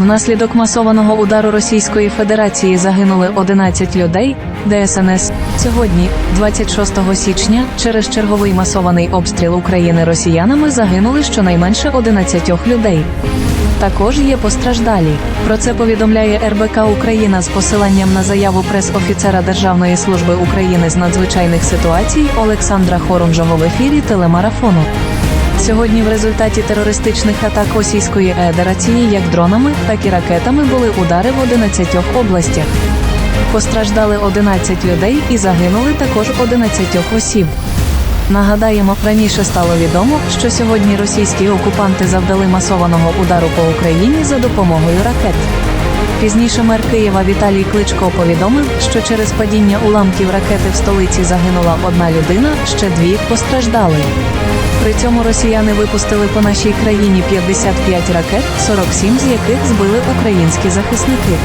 Внаслідок масованого удару Російської Федерації загинули 11 людей. ДСНС сьогодні, 26 січня, через черговий масований обстріл України росіянами загинули щонайменше 11 людей. Також є постраждалі. Про це повідомляє РБК Україна з посиланням на заяву прес-офіцера Державної служби України з надзвичайних ситуацій Олександра Хорунжого в ефірі телемарафону. Сьогодні в результаті терористичних атак Російської Федерації як дронами, так і ракетами були удари в 11 областях. Постраждали 11 людей і загинули також 11 осіб. Нагадаємо, раніше стало відомо, що сьогодні російські окупанти завдали масованого удару по Україні за допомогою ракет. Пізніше мер Києва Віталій Кличко повідомив, що через падіння уламків ракети в столиці загинула одна людина, ще дві постраждали. При цьому росіяни випустили по нашій країні 55 ракет, 47 з яких збили українські захисники.